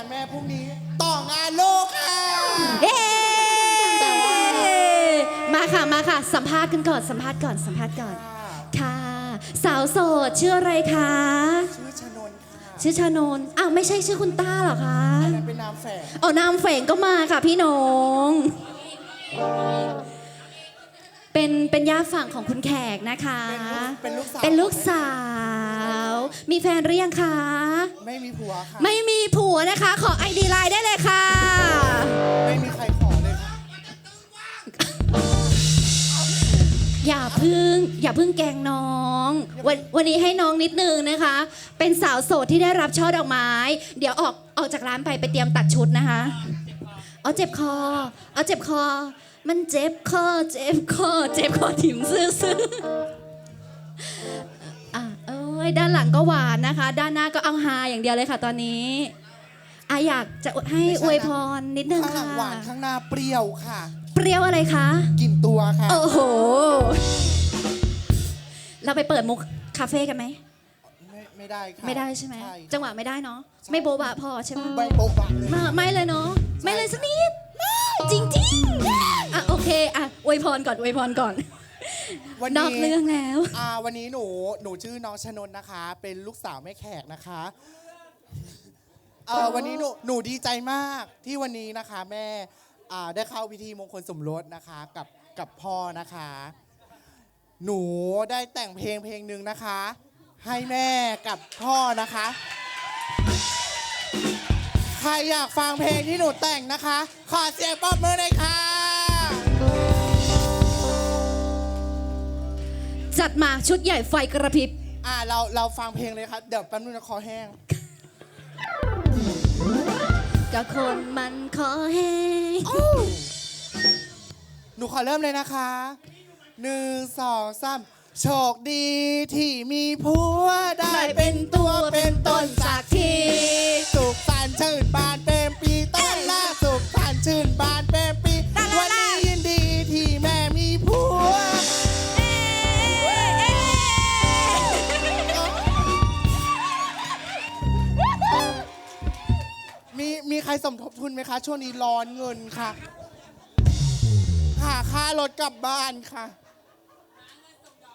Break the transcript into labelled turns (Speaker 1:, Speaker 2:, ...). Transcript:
Speaker 1: านแม่พรุ่งนี้ ต่องานลูกค่ะ
Speaker 2: เอ๊มาค่ะมาค่ะ สัมภาษณ์กันก่อนสัมภาษณ์ก่อนสัมภาษณ์ก่อน ค่ะ สาวโสดชื่ออะไรคะ
Speaker 1: ชื่อชนนท์ค่ะ
Speaker 2: ชื่อชานนท์อ้าวไม่ใช่ชื่อคุณต้าเหรอคะ
Speaker 1: อันนั้นเป็นนามแฝง
Speaker 2: เอานามเฝงก็มาค่ะพี่น้อง เป็นเป็นญาติฝั่งของคุณแขกนะคะ
Speaker 1: เป็นลูกเป็นลูกสาว
Speaker 2: เป็นลูกสาว มีแฟนหรือยังคะ
Speaker 1: ไม่มีผัวค่ะ
Speaker 2: ไม่มีผัวนะคะ ขอไอดีไลน์ได้เลยค่ะ
Speaker 1: ไม่มีใครขอเลยค่ะ
Speaker 2: อย่าพึ่ง อย่าพึ่งแกล้งน้องวันวันนี้ให้น้องนิดนึงนะคะ เป็นสาวโสดที่ได้รับช่อดอกไม้ เดี๋ยวออกออกจากร้านไปไปเตรียมตัดชุดนะคะ เอาเจ็บคอ เอาเจ็บคอ มันเจ็บคอ เจ็บคอ เจ็บคอถิ่มซื่อซื่ออะ เอ้ยด้านหลังก็หวานนะคะ ด้านหน้าก็เอาฮาอย่างเดียวเลยค่ะตอนนี้อะอยากจะให้
Speaker 1: ไม่ใช่นะ
Speaker 2: อวยพรนิดนึง
Speaker 1: ข้างหลั
Speaker 2: ค่ะ
Speaker 1: งหวานข้างหน้าเปรี้ยวค่ะ
Speaker 2: เปรี้ยวอะไรคะ
Speaker 1: กินตัวค่ะ
Speaker 2: โอ้โห เราไปเปิดมุกคาเฟ่กันไหม
Speaker 1: ไม่ไม่ได้ค่ะ
Speaker 2: ไม่ได้ใช่ไหม
Speaker 1: ใช่
Speaker 2: จังหวะไม่ได้เนาะไม่โบ๊ะบะพอใช่ไหม
Speaker 1: ไม่โบ๊ะบะเลย
Speaker 2: มาไม่เลยเนาะไม่เลยสักนิดจริงจริงๆอะโอเคอะอวยพรก่อนอวยพรก่อน
Speaker 1: วัน
Speaker 2: นอก
Speaker 1: นี้
Speaker 2: เรื่องแล้ว
Speaker 1: อ่าวันนี้หนูหนูชื่อน้องชนนท์นะคะ เป็นลูกสาวแม่แขกนะคะเออวันนี้หนูหนูดีใจมากที่วันนี้นะคะแม่อ่าได้เข้าพิธีมงคลสมรสนะคะกับกับพ่อนะคะ หนูได้แต่งเพลงเพลงหนึ่งนะคะ ให้แม่กับพ่อนะคะ ใครอยากฟังเพลงที่หนูแต่งนะคะ ขอเสียงปรบมือหน่อยค่ะ
Speaker 2: ดมาชุดใหญ่ไฟกระพริบ
Speaker 1: อ่าเราเราฟังเพลงเลยครับ เดี๋ยวแป๊บนึงนะคอแห้ง
Speaker 2: ก็คนมันขอแห้ง
Speaker 1: หนูขอเริ่มเลยนะคะหนึ่งสองสามโชคดีที่มีผัวได้
Speaker 2: ได้
Speaker 1: เป็
Speaker 2: เป็นน
Speaker 1: ตั
Speaker 2: ตัวว
Speaker 1: เป็
Speaker 2: เป็นน
Speaker 1: ต้
Speaker 2: ต้
Speaker 1: น
Speaker 2: น
Speaker 1: สั
Speaker 2: สั
Speaker 1: ก
Speaker 2: ก
Speaker 1: ที
Speaker 2: ที
Speaker 1: สุขสันต์ชื่นบานเป็ มีมีใครสมทบทุนไหมคะ ช่วงนี้ร้อนเงินค่ะ หาค่ารถกลับบ้านค่ะ